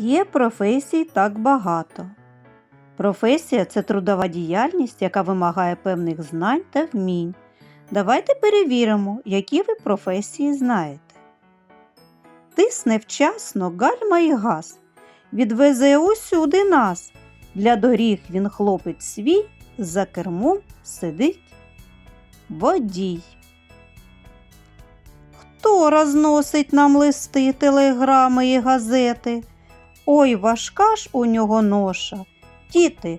Є професій так багато. Професія це трудова діяльність, яка вимагає певних знань та вмінь. Давайте перевіримо, які ви професії знаєте. Тисне вчасно гальма і газ, відвезе усюди нас. Для доріг він хлопець свій, за кермом сидить водій. Хто розносить нам листи, телеграми і газети? Ой, важка ж у нього ноша. Діти,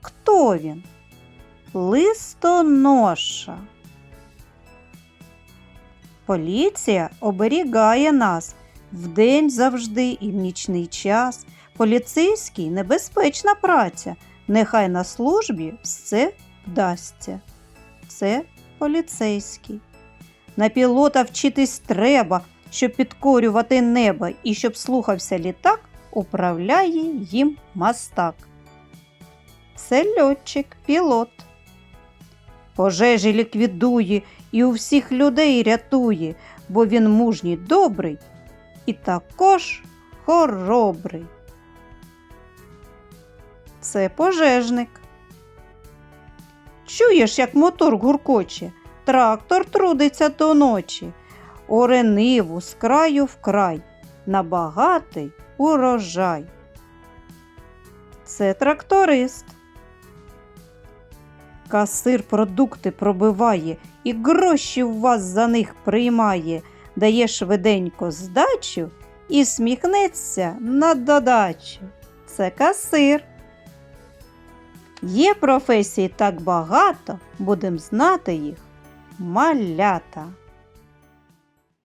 хто він? Листоноша. Поліція оберігає нас вдень завжди і в нічний час. Поліцейський небезпечна праця. Нехай на службі все вдасться. Це поліцейський. На пілота вчитись треба, щоб підкорювати небо і щоб слухався літак, управляє їм мастак. Це льотчик, пілот. Пожежі ліквідує і у всіх людей рятує, бо він мужній добрий і також хоробрий. Це пожежник. Чуєш, як мотор гуркоче, трактор трудиться до ночі, оре ниву з краю в край, на багатий урожай. Це тракторист. Касир продукти пробиває і гроші у вас за них приймає, дає швиденько здачу і сміхнеться на додачу. Це касир. Є професій так багато, будем знати їх малята.